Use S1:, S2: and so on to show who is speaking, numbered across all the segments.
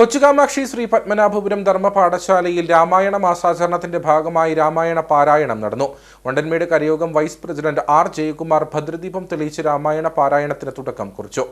S1: കൊച്ചുകാമാക്ഷി ശ്രീ പത്മനാഭപുരം ധർമ്മ പാഠശാലയിൽ രാമായണ മാസാചരണത്തിന്റെ ഭാഗമായി രാമായണ പാരായണം നടന്നു. വണ്ടൻമേട് കരയോഗം വൈസ് പ്രസിഡന്റ് ആർ ജയകുമാർ ഭദ്രദീപം തെളിയിച്ച് രാമായണ പാരായണത്തിന് തുടക്കം കുറിച്ചു.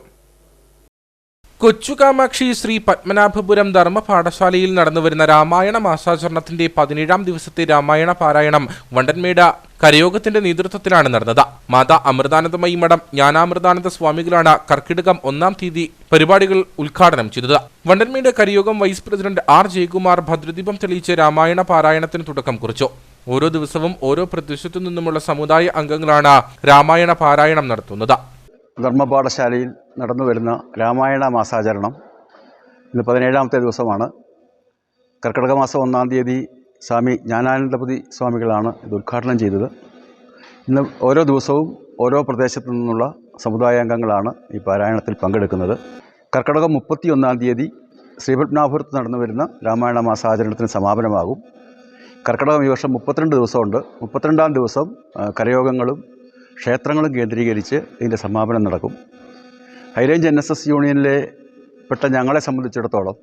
S1: കൊച്ചുകാമാക്ഷി ശ്രീ പത്മനാഭപുരം ധർമ്മ പാഠശാലയിൽ നടന്നുവരുന്ന രാമായണ മാസാചരണത്തിന്റെ പതിനേഴാം ദിവസത്തെ രാമായണ പാരായണം വണ്ടൻമേട കരയോഗത്തിന്റെ നേതൃത്വത്തിലാണ് നടന്നത്. മാതാ അമൃതാനന്ദമയി മഠം ജ്ഞാനാമൃതാനന്ദ സ്വാമികളാണ് കർക്കിടകം ഒന്നാം തീയതി പരിപാടികൾ ഉദ്ഘാടനം ചെയ്തത്. വണ്ടൻമേട് കരയോഗം വൈസ് പ്രസിഡന്റ് ആർ ജയകുമാർ ഭദ്രദീപം തെളിയിച്ച് രാമായണ പാരായണത്തിന് തുടക്കം കുറിച്ചു. ഓരോ ദിവസവും ഓരോ പ്രദേശത്തു നിന്നുമുള്ള സമുദായ അംഗങ്ങളാണ് രാമായണ പാരായണം നടത്തുന്നത്.
S2: ധർമ്മപാഠശാലയിൽ നടന്നു വരുന്ന രാമായണ മാസാചരണം ഇന്ന് പതിനേഴാമത്തെ ദിവസമാണ്. കർക്കിടക മാസം ഒന്നാം തീയതി സ്വാമി ജ്ഞാനാനന്ദപതി സ്വാമികളാണ് ഇത് ഉദ്ഘാടനം ചെയ്തത്. ഇന്ന് ഓരോ ദിവസവും ഓരോ പ്രദേശത്തു നിന്നുള്ള സമുദായാംഗങ്ങളാണ് ഈ പാരായണത്തിൽ പങ്കെടുക്കുന്നത്. കർക്കിടകം മുപ്പത്തി ഒന്നാം തീയതി ശ്രീപത്മനാഭപുരത്ത് നടന്നു വരുന്ന രാമായണ മാസാചരണത്തിന് സമാപനമാകും. കർക്കിടകം ഈ വർഷം മുപ്പത്തിരണ്ട് ദിവസമുണ്ട്. മുപ്പത്തിരണ്ടാം ദിവസം കരയോഗങ്ങളും ക്ഷേത്രങ്ങളും കേന്ദ്രീകരിച്ച് ഇതിന്റെ സമാപനം നടക്കും. High range N S S യൂണിയനിലെ പെട്ട ഞങ്ങളെ സംബന്ധിച്ചിടത്തോളം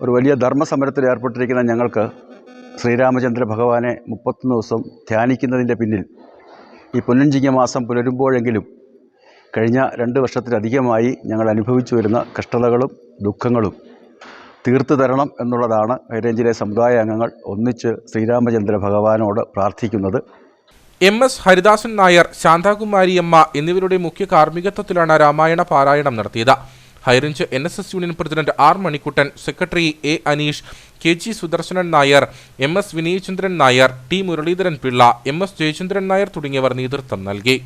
S2: ഒരു വലിയ ധർമ്മസമരത്തിൽ ഏർപ്പെട്ടിരിക്കുന്ന ഞങ്ങൾക്ക് ശ്രീരാമചന്ദ്ര ഭഗവാനെ മുപ്പത്തൊന്ന് ദിവസം ധ്യാനിക്കുന്നതിന്റെ പിന്നിൽ ഈ പുനഞ്ചിങ്ങ മാസം പുലരുമ്പോഴെങ്കിലും കഴിഞ്ഞ രണ്ട് വർഷത്തിലധികമായി ഞങ്ങൾ അനുഭവിച്ചു വരുന്ന കഷ്ടതകളും ദുഃഖങ്ങളും തീർത്തു തരണം എന്നുള്ളതാണ് ഹൈറേഞ്ചിലെ സമുദായ അംഗങ്ങൾ ഒന്നിച്ച് ശ്രീരാമചന്ദ്ര ഭഗവാനോട് പ്രാർത്ഥിക്കുന്നത്.
S1: എം എസ് ഹരിദാസൻ നായർ ശാന്താകുമാരിയമ്മ എന്നിവരുടെ മുഖ്യ കാർമ്മികത്വത്തിലാണ് രാമായണ പാരായണം നടത്തിയത്. High Range N S S union president R Manikuttan secretary A Aneesh K G Sudarshanan Nair M S Vinayachandran Nair T Muraleedharan Pillai M S Jayachandran Nair തുടങ്ങിയവർ നേതൃത്വം നൽകി.